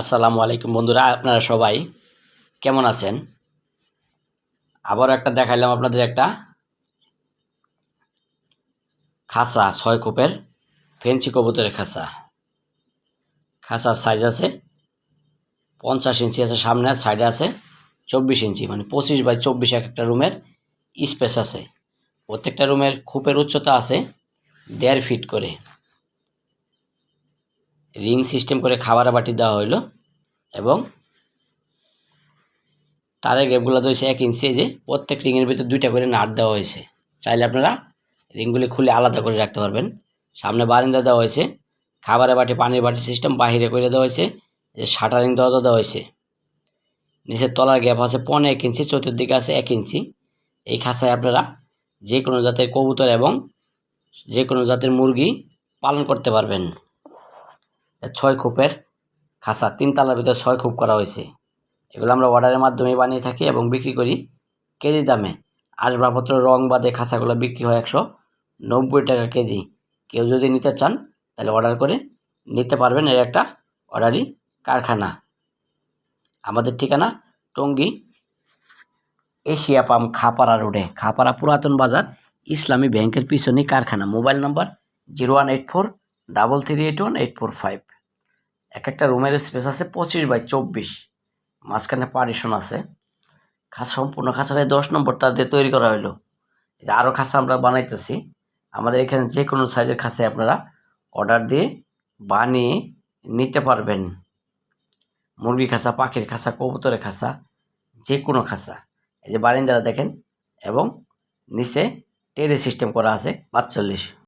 আসসালামু আলাইকুম বন্ধুরা, আপনারা সবাই কেমন আছেন? আবার একটা দেখাইলাম আপনাদের একটা খাঁচা, ছয় কোপের ফেন্সি কবুতরের খাঁচা। খাঁচার সাইজ আছে পঞ্চাশ ইঞ্চি আছে, সামনে আর সাইডে আছে চব্বিশ ইঞ্চি মানে পঁচিশ বাই চব্বিশ এক একটা রুমের স্পেস আছে। প্রত্যেকটা রুমের খোপের উচ্চতা আছে দেড় ফিট করে। রিং সিস্টেম করে খাবার বাটি দেওয়া হইল এবং তারের গ্যাপগুলো দিয়েছে এক ইঞ্চি যে প্রত্যেক রিংয়ের ভিতরে দুইটা করে নাট দেওয়া হয়েছে চাইলে আপনারা রিংগুলি খুলে আলাদা করে রাখতে পারবেন। সামনে বারিন্দা দেওয়া হয়েছে খাবারের বাটি, পানির বাটি সিস্টেম বাহিরে করে দেওয়া হয়েছে যে শাটারিং দেওয়া দেওয়া হয়েছে নিচের তলার গ্যাপ আছে পনেরো এক ইঞ্চি চতুর্দিকে আছে এক ইঞ্চি এই খাঁচায় আপনারা যে কোনো জাতের কবুতর এবং যে কোনো জাতের মুরগি পালন করতে পারবেন। ছয় খোপের খাঁচা তিন তালার ভিতরে ছয় খোপ করা হয়েছে। এগুলো আমরা অর্ডারের মাধ্যমে বানিয়ে থাকি এবং বিক্রি করি। কেজি দামে আসবাবপত্র, রং বাদে খাঁচাগুলো বিক্রি হয় একশো নব্বই টাকা কেজি। কেউ যদি নিতে চান, তাহলে অর্ডার করে নিতে পারবেন এর একটা অর্ডারই কারখানা। আমাদের ঠিকানা টঙ্গী এশিয়া পাম খাপাড়া রোডে, খাপাড়া পুরাতন বাজার, ইসলামী ব্যাংকের পিছনে কারখানা। Mobile number zero one eight four double three eight one eight four five. এক একটা রুমের স্পেস আছে পঁচিশ বাই চব্বিশ। মাঝখানে পারিশন আছে। খাঁচা সম্পূর্ণ খাঁচাটাই দশ নম্বর তার দিয়ে তৈরি করা হলো আরও খাঁচা আমরা বানাইতেছি। আমাদের এখানে যে কোনো সাইজের খাঁচায় আপনারা অর্ডার দিয়ে বানিয়ে নিতে পারবেন। মুরগি খাঁচা, পাখির খাঁচা, কবুতরের খাঁচা যে কোনো খাঁচা। এই যে বারিন্দারা দেখেন, এবং নিচে টেরে সিস্টেম করা আছে পাঁচচল্লিশ